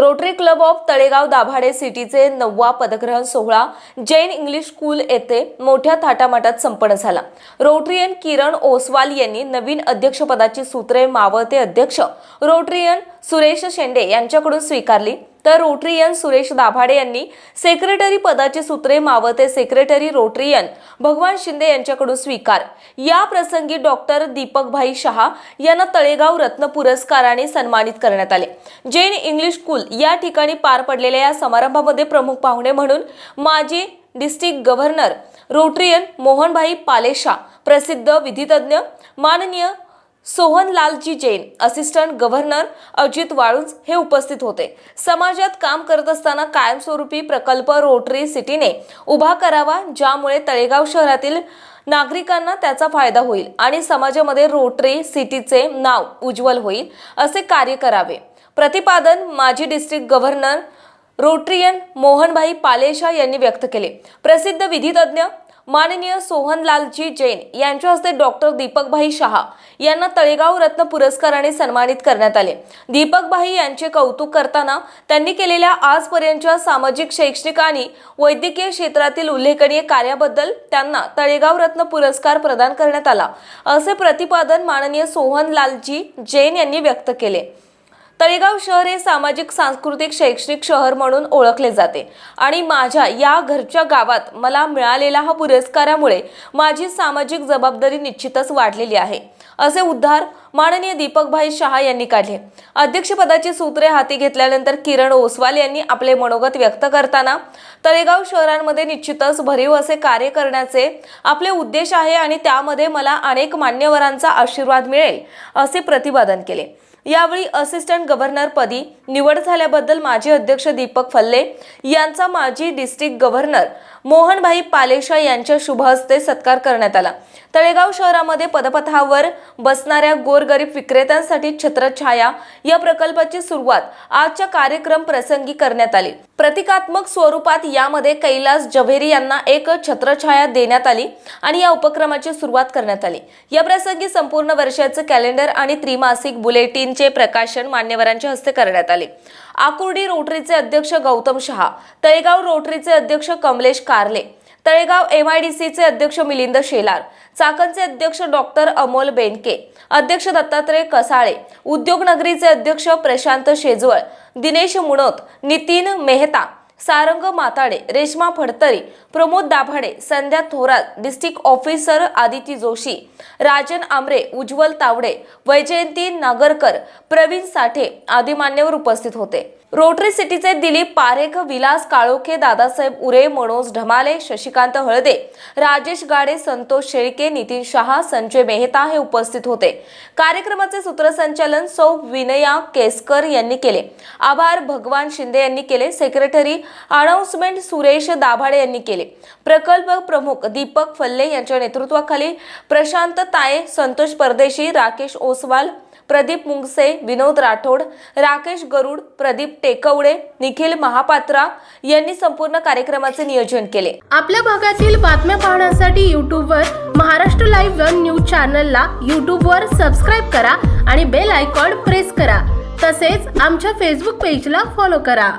Rotary Club of Talegaon Dabhade सिटीचे नववा पदग्रहण सोहळा जैन इंग्लिश स्कूल येथे मोठ्या थाटामाटात संपन्न झाला. रोटरीयन किरण ओसवाल यांनी नवीन अध्यक्षपदाची सूत्रे मावळते अध्यक्ष रोटरीयन सुरेश शेंडे यांच्याकडून स्वीकारली. तर रोटरीयन सुरेश दाभाडे यांनी सेक्रेटरी पदाची सूत्रे मावते सेक्रेटरी रोटरीयन भगवान शिंदे यांच्याकडून स्वीकार. या प्रसंगी डॉक्टर दीपकभाई शहा यांना तळेगाव रत्न पुरस्काराने सन्मानित करण्यात आले. जैन इंग्लिश स्कूल या ठिकाणी पार पडलेल्या या समारंभामध्ये प्रमुख पाहुणे म्हणून माजी district governor Rotarian Mohanbhai Palesha प्रसिद्ध विधितज्ञ माननीय सोहनलालजी जैन असिस्टंट गव्हर्नर अजित वाळुंज हे उपस्थित होते. समाजात काम करत असताना कायमस्वरूपी प्रकल्प रोटरी सिटीने उभा करावा ज्यामुळे तळेगाव शहरातील नागरिकांना त्याचा फायदा होईल आणि समाजामध्ये रोटरी सिटीचे नाव उज्ज्वल होईल असे कार्य करावे. प्रतिपादन माजी district governor Rotarian Mohanbhai Palesha यांनी व्यक्त केले. प्रसिद्ध विधितज्ञ माननीय सोहनलालजी जैन यांच्या हस्ते डॉक्टर दीपकभाई शहा यांना तळेगाव रत्न पुरस्काराने सन्मानित करण्यात आले. दीपकभाई यांचे कौतुक करताना त्यांनी केलेल्या आजपर्यंतच्या सामाजिक शैक्षणिक आणि वैद्यकीय क्षेत्रातील उल्लेखनीय कार्याबद्दल त्यांना तळेगाव रत्न पुरस्कार प्रदान करण्यात आला असे प्रतिपादन माननीय सोहनलालजी जैन यांनी व्यक्त केले. तळेगाव शहर हे सामाजिक सांस्कृतिक शैक्षणिक शहर म्हणून ओळखले जाते. आणि माझ्या या घरच्या गावात मला मिळालेला हा पुरस्कारामुळे माझी सामाजिक जबाबदारी निश्चितच वाढलेली आहे. असे उद्धार माननीय दीपकभाई शहा यांनी काढले. अध्यक्षपदाची सूत्रे हाती घेतल्यानंतर किरण ओसवाल यांनी आपले मनोगत व्यक्त करताना तळेगाव शहरांमध्ये निश्चितच भरीव असे कार्य करण्याचे आपले उद्देश आहे आणि त्यामध्ये मला अनेक मान्यवरांचा आशीर्वाद मिळेल असे प्रतिपादन केले. यावेळी असिस्टंट गव्हर्नर पदी निवड झाल्याबद्दल माजी अध्यक्ष दीपक फल्ले यांचा माजी डिस्ट्रिक्ट गव्हर्नर मोहनभाई पालेशा यांच्या शुभ हस्ते सत्कार करण्यात आला. तळेगाव शहरामध्ये पदपथावर बसणाऱ्या गोरगरीब विक्रेत्यांसाठी छत्रछाया या प्रकल्पाची सुरुवात आजच्या कार्यक्रम प्रसंगी करण्यात आली. प्रतिकात्मक स्वरूपात यामध्ये कैलास जव्हेरी यांना एक छत्रछाया देण्यात आली आणि या उपक्रमाची सुरुवात करण्यात आली. या प्रसंगी संपूर्ण वर्षाचे कॅलेंडर आणि त्रिमासिक बुलेटिनचे प्रकाशन मान्यवरांच्या हस्ते करण्यात आले. आकुर्डी रोटरीचे अध्यक्ष गौतम शहा तळेगाव रोटरीचे अध्यक्ष कमलेश कारले तळेगाव एमआयडीसीचे अध्यक्ष मिलिंद शेलार चाकणचे अध्यक्ष डॉक्टर अमोल बेनके अध्यक्ष दत्तात्रय कसाळे उद्योगनगरीचे अध्यक्ष प्रशांत शेजवळ दिनेश मुणोत नितीन मेहता सारंग माताडे रेश्मा फडतरी प्रमोद दाभाडे संध्या थोरात डिस्ट्रिक्ट ऑफिसर आदिती जोशी राजन आमरे उज्ज्वल तावडे वैजयंती नागरकर प्रवीण साठे आदी मान्यवर उपस्थित होते. रोटरी सिटीचे दिलीप पारेख विलास काळोखे दादासाहेब उरे मनोज ढमाले शशिकांत हळदे राजेश गाडे संतोष शेळके नितीन शहा संजय मेहता हे उपस्थित होते. कार्यक्रमाचे सूत्रसंचालन सौ विनया केसकर यांनी केले. आभार भगवान शिंदे यांनी केले. सेक्रेटरी अनाउन्समेंट सुरेश दाभाडे यांनी केले. प्रकल्प प्रमुख दीपक फल्ले यांच्या नेतृत्वाखाली प्रशांत ताये संतोष परदेशी राकेश ओसवाल प्रदीप मुंगसे विनोद राठोड राकेश गरुड प्रदीप टेकवडे निखिल महापात्रा यांनी संपूर्ण कार्यक्रमाचे नियोजन केले. आपल्या भागातील बातम्या पाहण्यासाठी यूट्यूबवर महाराष्ट्र लाईव्ह वन न्यूज चॅनलला यूट्यूबवर सबस्क्राईब करा आणि बेल आयकॉन प्रेस करा. तसेच आमच्या फेसबुक पेजला फॉलो करा.